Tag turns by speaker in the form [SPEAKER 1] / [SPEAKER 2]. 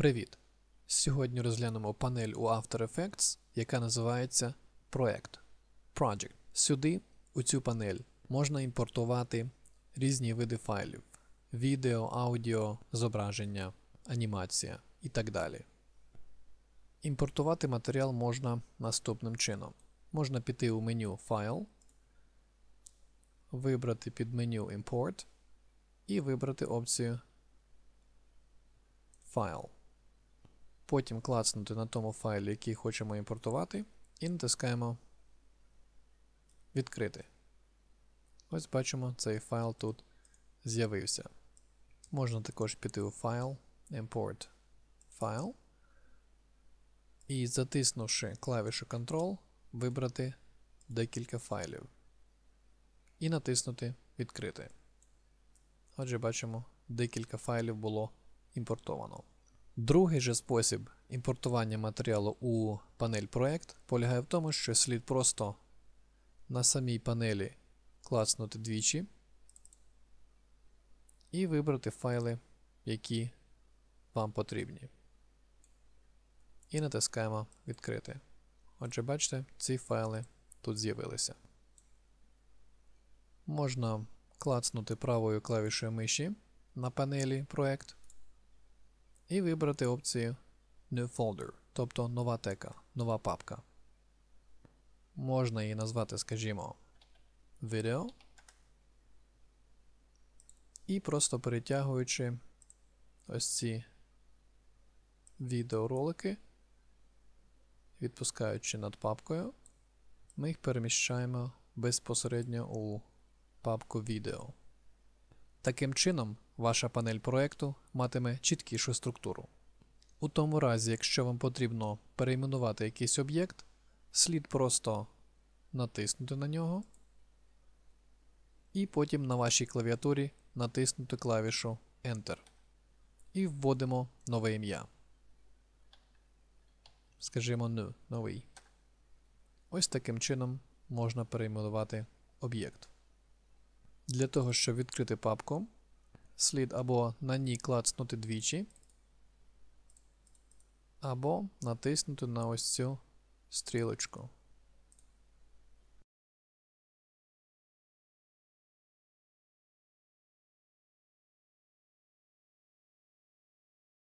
[SPEAKER 1] Привіт! Сьогодні розглянемо панель у After Effects, яка називається Проект Project. Сюди, у цю панель, можна імпортувати різні види файлів: відео, аудіо, зображення, анімація і так далі. Імпортувати матеріал можна наступним чином. Можна піти у меню Файл, вибрати під меню Import і вибрати опцію Файл. Потім клацнути на тому файлі, який хочемо імпортувати, і натискаємо Відкрити. Ось бачимо, цей файл тут з'явився. Можна також піти у файл, Import File. І затиснувши клавішу Ctrl, вибрати декілька файлів. І натиснути Відкрити. Отже, бачимо, декілька файлів було імпортовано. Другий же спосіб імпортування матеріалу у панель проект полягає в тому, що слід просто на самій панелі клацнути двічі і вибрати файли, які вам потрібні. І натискаємо Відкрити. Отже, бачите, ці файли тут з'явилися. Можна клацнути правою клавішою миші на панелі Проект і вибрати опцію New Folder, тобто нова тека, нова папка. Можна її назвати, скажімо, Video. І просто перетягуючи ось ці відеоролики, відпускаючи над папкою, ми їх переміщаємо безпосередньо у папку відео. Таким чином, ваша панель проекту матиме чіткішу структуру. У тому разі, якщо вам потрібно перейменувати якийсь об'єкт, слід просто натиснути на нього, і потім на вашій клавіатурі натиснути клавішу Enter. І вводимо нове ім'я. Скажімо new, новий. Ось таким чином можна перейменувати об'єкт. Для того, щоб відкрити папку, слід або на ній клацнути двічі, або натиснути на ось цю стрілочку.